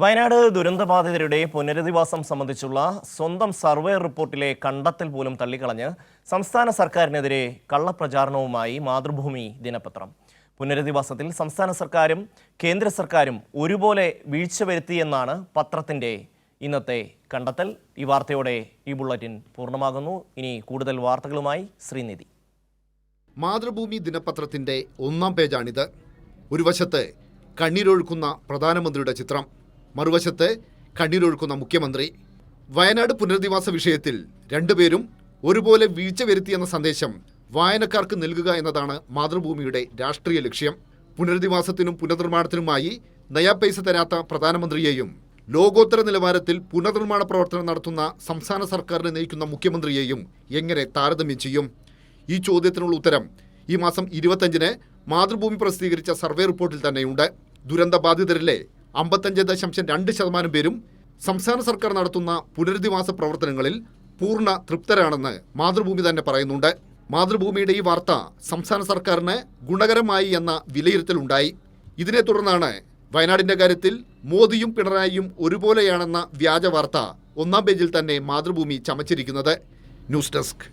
വയനാട് ദുരന്തബാധിതരുടെ പുനരധിവാസം സംബന്ധിച്ചുള്ള സ്വന്തം സർവേ റിപ്പോർട്ടിലെ കണ്ടെത്തൽ പോലും തള്ളിക്കളഞ്ഞ് സംസ്ഥാന സർക്കാരിനെതിരെ കള്ളപ്രചാരണവുമായി മാതൃഭൂമി ദിനപത്രം. പുനരധിവാസത്തിൽ സംസ്ഥാന സർക്കാരും കേന്ദ്ര സർക്കാരും ഒരുപോലെ വീഴ്ച വരുത്തിയെന്നാണ് പത്രത്തിന്റെ ഇന്നത്തെ കണ്ടെത്തൽ. ഈ വാർത്തയോടെ ഈ ബുള്ളറ്റിൻ പൂർണമാകുന്നു. ഇനി കൂടുതൽ വാർത്തകളുമായി ശ്രീനിധി. മാതൃഭൂമി ദിനപത്രത്തിന്റെ ഒന്നാം പേജാണിത്. ഒരു വശത്ത് കണ്ണീരൊഴുക്കുന്ന പ്രധാനമന്ത്രിയുടെ ചിത്രം മറുവശത്ത് കണ്ണീരൊഴുക്കുന്ന മുഖ്യമന്ത്രി വയനാട് പുനരധിവാസ വിഷയത്തിൽ രണ്ടുപേരും ഒരുപോലെ വീഴ്ച വരുത്തിയെന്ന സന്ദേശം വായനക്കാർക്ക് നൽകുക എന്നതാണ് മാതൃഭൂമിയുടെ രാഷ്ട്രീയ ലക്ഷ്യം. പുനരധിവാസത്തിനും പുനർനിർമ്മാണത്തിനുമായി നയാ പൈസ തരാത്ത പ്രധാനമന്ത്രിയെയും ലോകോത്തര നിലവാരത്തിൽ പുനർനിർമ്മാണ പ്രവർത്തനം നടത്തുന്ന സംസ്ഥാന സർക്കാരിനെ നയിക്കുന്ന മുഖ്യമന്ത്രിയെയും എങ്ങനെ താരതമ്യം ചെയ്യും? ഈ ചോദ്യത്തിനുള്ള ഉത്തരം ഈ മാസം ഇരുപത്തഞ്ചിന് മാതൃഭൂമി പ്രസിദ്ധീകരിച്ച സർവേ റിപ്പോർട്ടിൽ തന്നെയുണ്ട്. ദുരന്ത ബാധിതരിലെ അമ്പത്തഞ്ച് ദശാംശം രണ്ട് ശതമാനം പേരും സംസ്ഥാന സർക്കാർ നടത്തുന്ന പുനരധിവാസ പ്രവർത്തനങ്ങളിൽ പൂർണ തൃപ്തരാണെന്ന് മാതൃഭൂമി തന്നെ പറയുന്നുണ്ട്. മാതൃഭൂമിയുടെ ഈ വാർത്ത സംസ്ഥാന സർക്കാരിന് ഗുണകരമായി എന്ന വിലയിരുത്തലുണ്ടായി. ഇതിനെ തുടർന്നാണ് വയനാടിന്റെ കാര്യത്തിൽ മോദിയും പിണറായിയും ഒരുപോലെയാണെന്ന വ്യാജ വാർത്ത ഒന്നാം പേജിൽ തന്നെ മാതൃഭൂമി ചമച്ചിരിക്കുന്നത്. News desk.